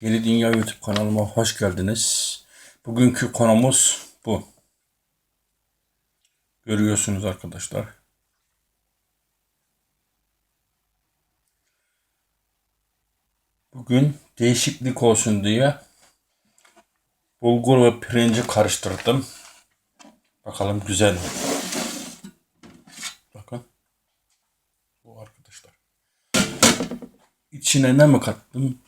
Yeni Dünya YouTube kanalıma hoş geldiniz. Bugünkü konumuz bu. Görüyorsunuz arkadaşlar. Bugün değişiklik olsun diye bulgur ve pirinci karıştırdım. Bakalım güzel mi? Bakın. Bu arkadaşlar. İçine ne mi kattım?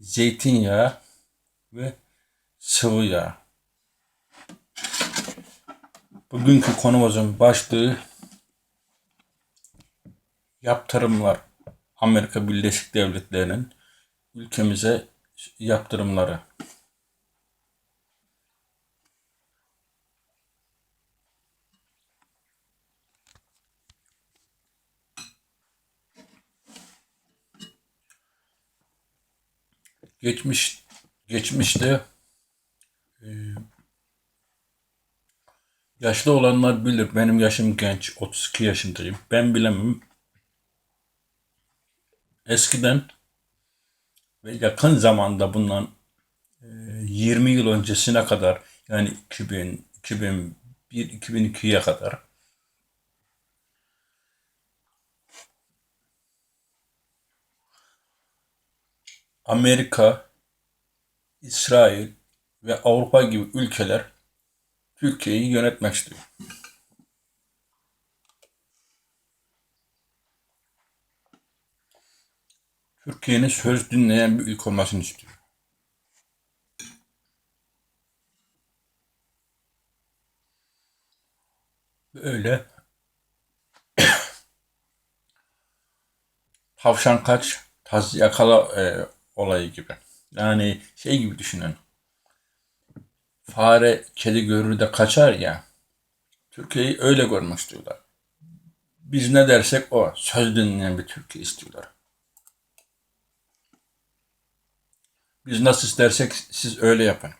Zeytinyağı ve sıvı yağ. Bugünkü konumuzun başlığı yaptırımlar. Amerika Birleşik Devletleri'nin ülkemize yaptırımları. Geçmiş geçmişte e, yaşlı olanlar bilir. Benim yaşım genç. 32 yaşındayım. Ben bilemem. Eskiden ve yakın zamanda bundan e, 20 yıl öncesine kadar yani 2000, 2001, 2002'ye kadar Amerika, İsrail ve Avrupa gibi ülkeler Türkiye'yi yönetmek istiyor. Türkiye'nin söz dinleyen bir ülke olmasını istiyor. Böyle tavşan kaç, taz yakala e, olayı gibi. Yani şey gibi düşünün. Fare kedi görür de kaçar ya. Türkiye'yi öyle görmek istiyorlar. Biz ne dersek o. Söz dinleyen bir Türkiye istiyorlar. Biz nasıl istersek siz öyle yapın.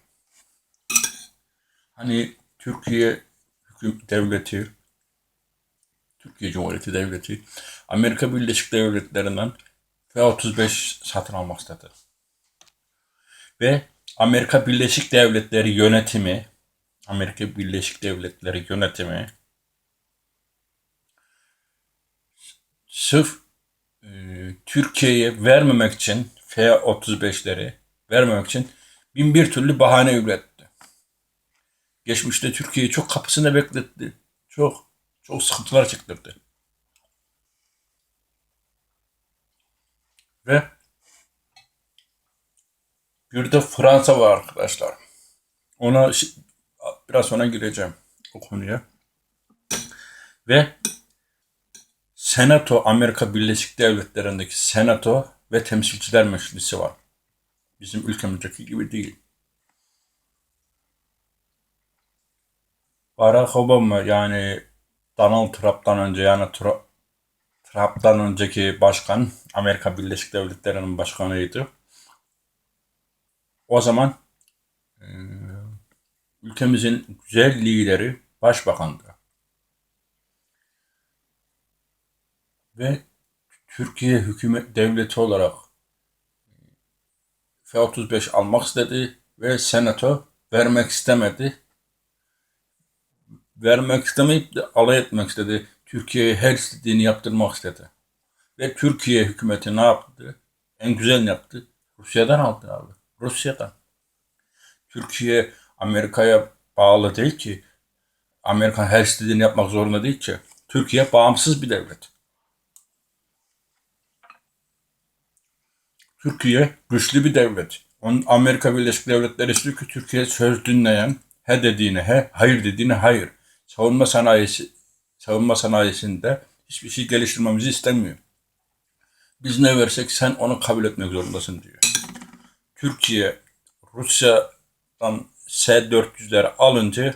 Hani Türkiye devleti, Türkiye Cumhuriyeti Devleti, Amerika Birleşik Devletleri'nden F-35 satın almak istedi. Ve Amerika Birleşik Devletleri yönetimi, Amerika Birleşik Devletleri yönetimi sırf e, Türkiye'ye vermemek için F-35'leri vermemek için bin bir türlü bahane üretti. Geçmişte Türkiye'yi çok kapısında bekletti. Çok, çok sıkıntılar çektirdi. Ve bir de Fransa var arkadaşlar. Ona biraz sonra gireceğim o konuya. Ve Senato, Amerika Birleşik Devletleri'ndeki Senato ve Temsilciler Meclisi var. Bizim ülkemizdeki gibi değil. Barack Obama yani Donald Trump'tan önce yani Tra- Trump'tan önceki başkan Amerika Birleşik Devletleri'nin başkanıydı. O zaman e, ülkemizin güzel lideri başbakandı. Ve Türkiye hükümet devleti olarak F-35 almak istedi ve senato vermek istemedi. Vermek istemeyip de alay etmek istedi. Türkiye'ye her istediğini yaptırmak istedi. Ve Türkiye hükümeti ne yaptı? En güzel yaptı. Rusya'dan aldı abi. Rusya'dan. Türkiye Amerika'ya bağlı değil ki. Amerika her istediğini yapmak zorunda değil ki. Türkiye bağımsız bir devlet. Türkiye güçlü bir devlet. Onun Amerika Birleşik Devletleri istiyor ki Türkiye söz dinleyen, he dediğine he, hayır dediğine hayır. Savunma sanayisi, savunma sanayisinde hiçbir şey geliştirmemizi istemiyor. Biz ne versek sen onu kabul etmek zorundasın diyor. Türkiye Rusya'dan S-400'leri alınca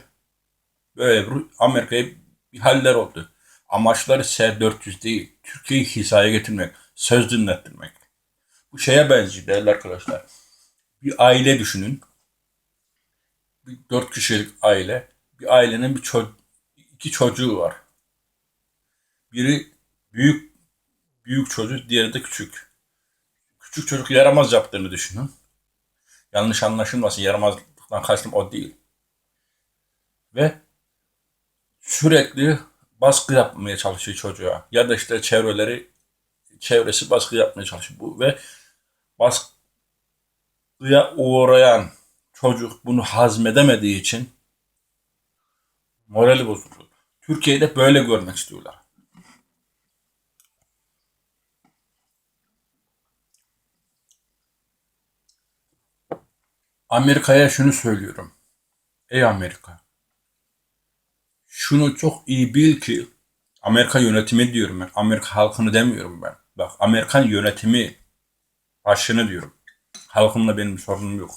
böyle Amerika'ya bir haller oldu. Amaçları S-400 değil. Türkiye'yi hizaya getirmek, söz dinlettirmek. Bu şeye benziyor değerli arkadaşlar. Bir aile düşünün. Bir dört kişilik aile. Bir ailenin bir ço- iki çocuğu var. Biri büyük büyük çocuk, diğeri de küçük. Küçük çocuk yaramaz yaptığını düşünün. Yanlış anlaşılmasın. Yaramazlıktan kastım o değil. Ve sürekli baskı yapmaya çalışıyor çocuğa. Ya da işte çevreleri çevresi baskı yapmaya çalışıyor. Bu ve baskıya uğrayan çocuk bunu hazmedemediği için morali bozuldu. Türkiye'de böyle görmek istiyorlar. Amerika'ya şunu söylüyorum. Ey Amerika. Şunu çok iyi bil ki Amerika yönetimi diyorum ben. Amerika halkını demiyorum ben. Bak Amerikan yönetimi başını diyorum. Halkımla benim sorunum yok.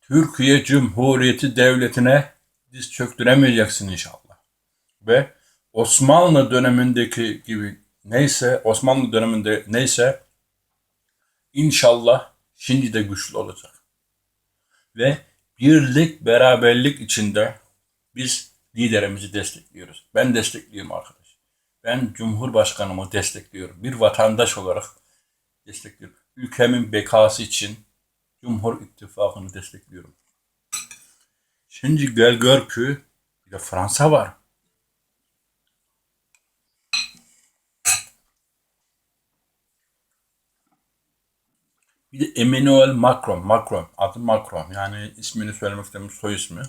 Türkiye Cumhuriyeti Devleti'ne diz çöktüremeyeceksin inşallah. Ve Osmanlı dönemindeki gibi neyse, Osmanlı döneminde neyse inşallah şimdi de güçlü olacak. Ve birlik, beraberlik içinde biz liderimizi destekliyoruz. Ben destekliyorum arkadaş. Ben Cumhurbaşkanımı destekliyorum. Bir vatandaş olarak destekliyorum. Ülkemin bekası için Cumhur İttifakı'nı destekliyorum. Şimdi gel gör ki bir de Fransa var. Bir de Emmanuel Macron, Macron, adı Macron. Yani ismini söylemek istemiyorum, soy ismi.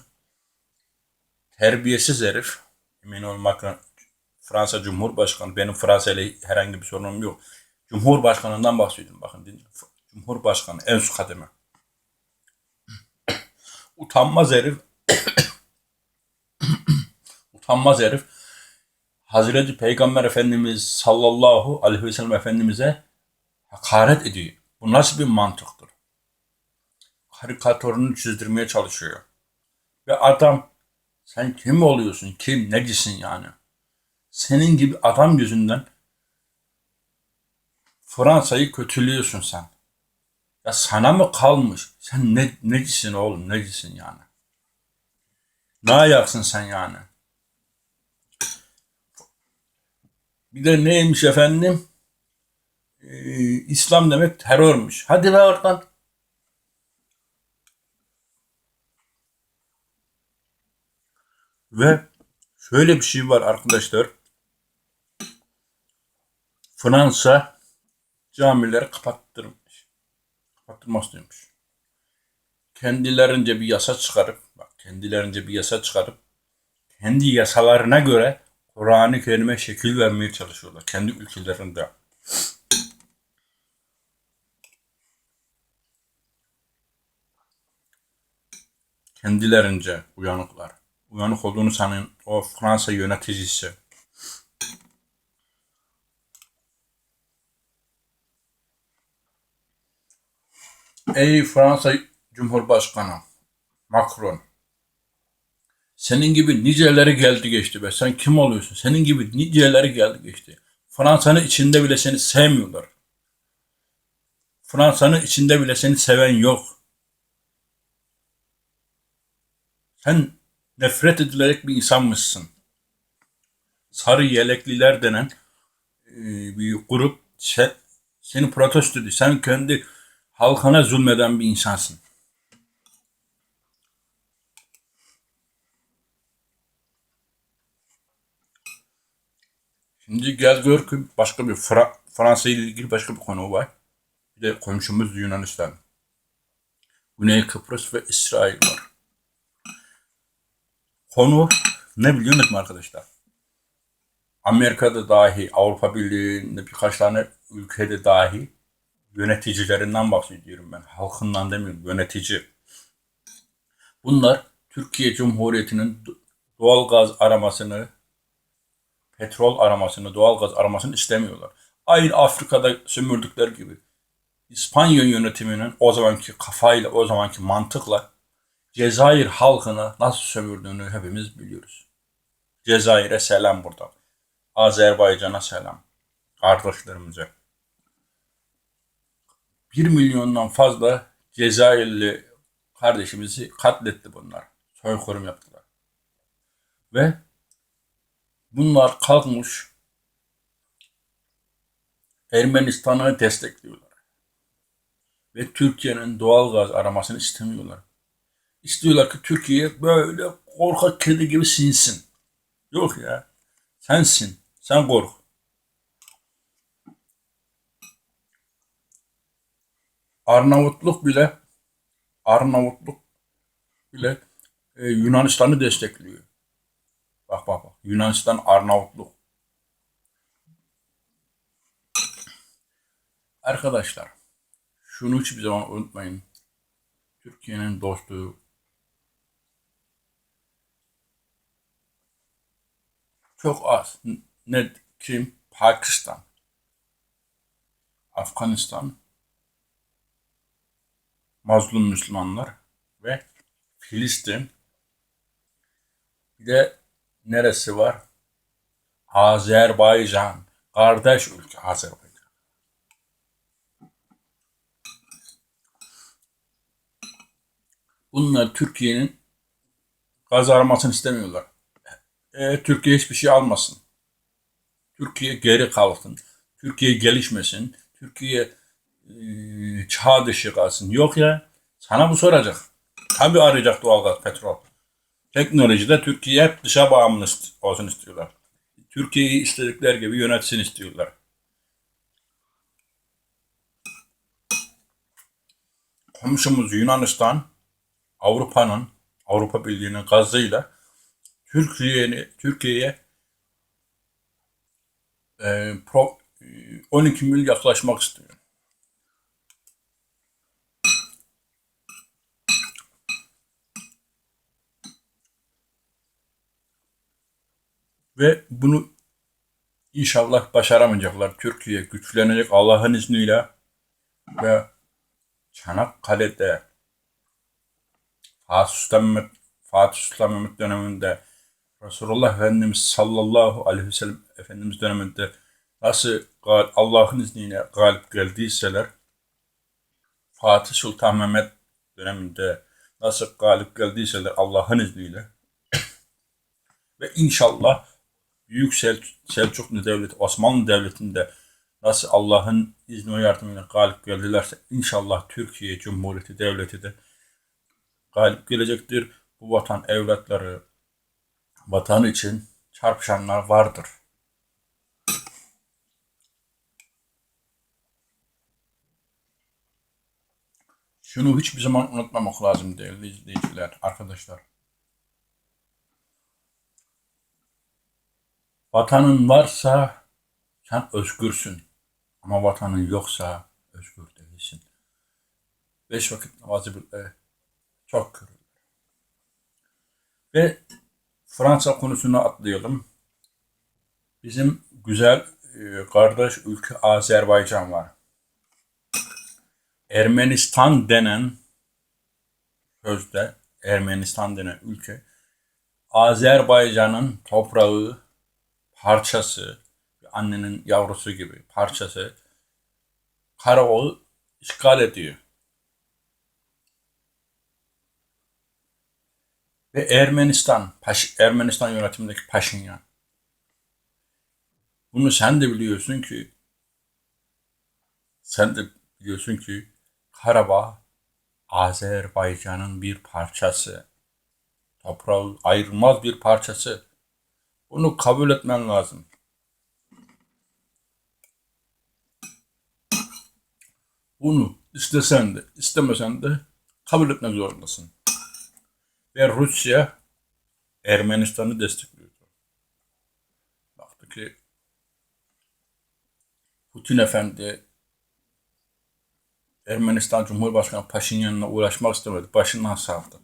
Terbiyesiz herif. Emmanuel Macron, Fransa Cumhurbaşkanı. Benim Fransa ile herhangi bir sorunum yok. Cumhurbaşkanından bahsediyorum. Bakın dinleyin. Cumhurbaşkanı en su kademe. Utanmaz herif. Utanmaz herif. Hazreti Peygamber Efendimiz sallallahu aleyhi ve sellem Efendimiz'e hakaret ediyor. Bu nasıl bir mantıktır? Karikatürünü çizdirmeye çalışıyor. Ve adam sen kim oluyorsun? Kim? Necisin yani? Senin gibi adam yüzünden Fransa'yı kötülüyorsun sen. Ya sana mı kalmış? Sen ne, necisin oğlum? Necisin yani? Ne ayaksın sen yani? Bir de neymiş efendim? Ee, İslam demek terörmüş. Hadi be oradan. Ve şöyle bir şey var arkadaşlar. Fransa camileri kapattırmış. Kapattırmak istiyormuş. Kendilerince bir yasa çıkarıp, bak kendilerince bir yasa çıkarıp, kendi yasalarına göre Kur'an-ı Kerim'e şekil vermeye çalışıyorlar. Kendi ülkelerinde. Kendilerince uyanıklar. Uyanık olduğunu sanın o Fransa yöneticisi. Ey Fransa Cumhurbaşkanı Macron. Senin gibi niceleri geldi geçti be. Sen kim oluyorsun? Senin gibi niceleri geldi geçti. Fransa'nın içinde bile seni sevmiyorlar. Fransa'nın içinde bile seni seven yok. Sen nefret edilerek bir insanmışsın. Sarı yelekliler denen e, bir grup sen, seni protesto ediyor. Sen kendi halkına zulmeden bir insansın. Şimdi gel gör ki başka bir Fra Fransa ile ilgili başka bir konu var. Bir de komşumuz Yunanistan. Güney Kıbrıs ve İsrail var. Konu ne biliyor musun arkadaşlar? Amerika'da dahi, Avrupa Birliği'nde birkaç tane ülkede dahi yöneticilerinden bahsediyorum ben. Halkından demiyorum, yönetici. Bunlar Türkiye Cumhuriyeti'nin doğal gaz aramasını, petrol aramasını, doğal gaz aramasını istemiyorlar. Aynı Afrika'da sömürdükleri gibi. İspanya yönetiminin o zamanki kafayla, o zamanki mantıkla Cezayir halkını nasıl sömürdüğünü hepimiz biliyoruz. Cezayir'e selam buradan. Azerbaycan'a selam. Kardeşlerimize. 1 milyondan fazla Cezayirli kardeşimizi katletti bunlar. Soykırım yaptılar. Ve bunlar kalkmış Ermenistan'ı destekliyorlar. Ve Türkiye'nin doğal gaz aramasını istemiyorlar. İstiyorlar ki Türkiye böyle korkak kedi gibi sinsin. Yok ya. Sensin. Sen kork. Arnavutluk bile Arnavutluk bile e, Yunanistan'ı destekliyor. Bak bak bak. Yunanistan Arnavutluk. Arkadaşlar şunu hiçbir zaman unutmayın. Türkiye'nin dostluğu çok az. Ne kim? Pakistan, Afganistan, mazlum Müslümanlar ve Filistin. Bir de neresi var? Azerbaycan. Kardeş ülke Azerbaycan. Bunlar Türkiye'nin gaz aramasını istemiyorlar. E, Türkiye hiçbir şey almasın. Türkiye geri kalsın. Türkiye gelişmesin. Türkiye e, çağ dışı kalsın. Yok ya. Sana bu soracak. Tabii arayacak doğalgaz, petrol. Teknolojide Türkiye hep dışa bağımlı olsun istiyorlar. Türkiye'yi istedikleri gibi yönetsin istiyorlar. Komşumuz Yunanistan Avrupa'nın Avrupa Birliği'nin gazıyla Türkiye'ye Türkiye'ye e, e, 12 mil yaklaşmak istiyor. Ve bunu inşallah başaramayacaklar. Türkiye güçlenecek Allah'ın izniyle ve Çanakkale'de Fatih Sultan Mehmet, Fatih Sultan Mehmet döneminde Resulullah Efendimiz sallallahu aleyhi ve sellem Efendimiz döneminde nasıl Allah'ın izniyle galip geldiyseler Fatih Sultan Mehmet döneminde nasıl galip geldiyseler Allah'ın izniyle ve inşallah Büyük Sel Selçuklu Devleti, Osmanlı Devleti'nde nasıl Allah'ın izni ve yardımıyla galip geldilerse inşallah Türkiye Cumhuriyeti Devleti de galip gelecektir. Bu vatan evlatları vatan için çarpışanlar vardır. Şunu hiçbir zaman unutmamak lazım değerli izleyiciler, arkadaşlar. Vatanın varsa sen özgürsün. Ama vatanın yoksa özgür değilsin. Beş vakit namazı bile çok görülür. Ve Fransa konusuna atlayalım. Bizim güzel e, kardeş ülke Azerbaycan var. Ermenistan denen sözde Ermenistan denen ülke Azerbaycan'ın toprağı parçası annenin yavrusu gibi parçası Karaoğlu işgal ediyor. Ve Ermenistan, Paş, Ermenistan yönetimindeki Paşinyan. Bunu sen de biliyorsun ki sen de biliyorsun ki Karabağ Azerbaycan'ın bir parçası. Toprağı ayrılmaz bir parçası. Bunu kabul etmen lazım. Bunu istesen de istemesen de kabul etmek zorundasın. Ve Rusya Ermenistan'ı destekliyordu. Baktı ki Putin Efendi Ermenistan Cumhurbaşkanı Paşinyan'la uğraşmak istemedi. Başından savdı.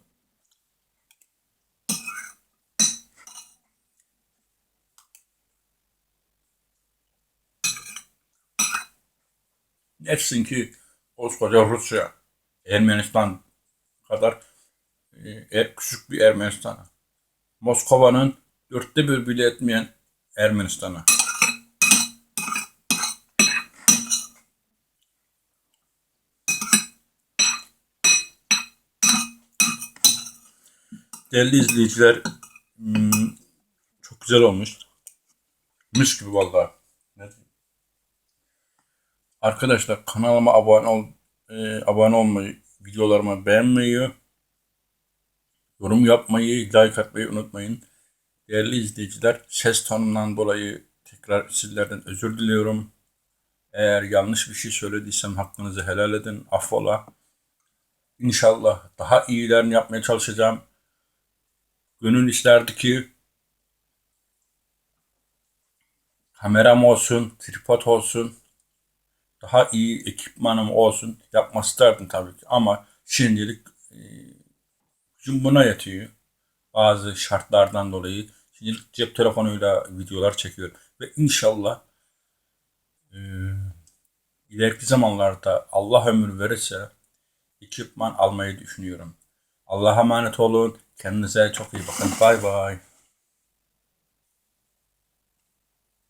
Etsin ki koskoca Rusya, Ermenistan kadar küçük bir Ermenistan'a. Moskova'nın dörtte bir bile etmeyen Ermenistan'a. Değerli izleyiciler, hmm, çok güzel olmuş. Mis gibi vallahi. Arkadaşlar kanalıma abone ol, e, abone olmayı, videolarımı beğenmeyi, yorum yapmayı, like atmayı unutmayın. Değerli izleyiciler, ses tonundan dolayı tekrar sizlerden özür diliyorum. Eğer yanlış bir şey söylediysem hakkınızı helal edin, affola. İnşallah daha iyilerini yapmaya çalışacağım. Gönül isterdi ki kameram olsun, tripod olsun, daha iyi ekipmanım olsun. Yapmak isterdim tabii ki ama şimdilik e, gücüm buna yetiyor. Bazı şartlardan dolayı şimdilik cep telefonuyla videolar çekiyorum. Ve inşallah e, ileriki zamanlarda Allah ömür verirse ekipman almayı düşünüyorum. Allah'a emanet olun. Kendinize çok iyi bakın. Bay bay.